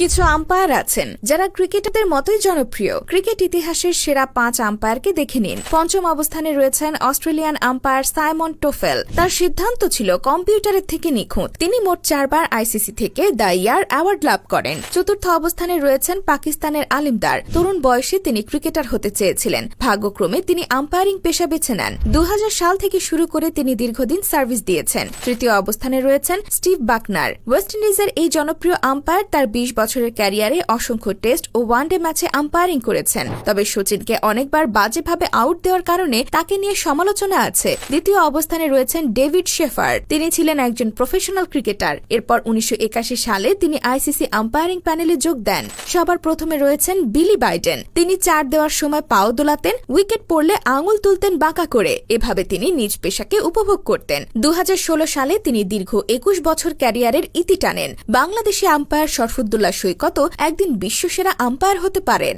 কিছু আম্পায়ার আছেন, যারা ক্রিকেটারদের মতোই জনপ্রিয়। ক্রিকেট ইতিহাসের সেরা পাঁচ আম্পায়ারকে দেখে নিন। পঞ্চম অবস্থানে রয়েছেন অস্ট্রেলিয়ান আম্পায়ার সাইমন টোফেল তার সিদ্ধান্ত ছিল কম্পিউটারের থেকে নিখুঁত। তিনি মোট চারবার আইসিসি থেকে দ্য ইয়ার অ্যাওয়ার্ড লাভ করেন। চতুর্থ অবস্থানে রয়েছেন পাকিস্তানের আলিমদার। তরুণ বয়সে তিনি ক্রিকেটার হতে চেয়েছিলেন। ভাগ্যক্রমে তিনি আম্পায়ারিং পেশা বেছে নেন। দু হাজার সাল থেকে শুরু করে তিনি দীর্ঘদিন সার্ভিস দিয়েছেন। তৃতীয় অবস্থানে রয়েছেন স্টিভ বাকনার। ওয়েস্ট ইন্ডিজের এই জনপ্রিয় আম্পায়ার তার বিশ বছরের ক্যারিয়ারে অসংখ্য টেস্ট ও ওয়ানডে ম্যাচে আম্পায়ারিং করেছেন। তবে সচিনকে অনেকবার বাজেভাবে আউট দেওয়ার কারণে তাকে নিয়ে সমালোচনা আছে। দ্বিতীয় অবস্থানে রয়েছেন ডেভিড শেফার তিনি ছিলেন একজন প্রফেশনাল ক্রিকেটার এরপর উনিশশো সালে তিনি আইসিসি আম্পায়ারিং প্যানেলে যোগ দেন। সবার প্রথমে রয়েছেন বিলি বাইডেন। তিনি চার দেওয়ার সময় পাও দোলাতেন, উইকেট পড়লে আঙুল তুলতেন বাঁকা করে। এভাবে তিনি নিজ পেশাকে উপভোগ করতেন। দু হাজার ষোলো সালে তিনি দীর্ঘ একুশ বছর ক্যারিয়ারের ইতি টানেন। বাংলাদেশি আম্পায়ার শরফুদ্দুল্লাহ সৈকতও একদিন বিশ্বসেরা আম্পায়ার হতে পারেন।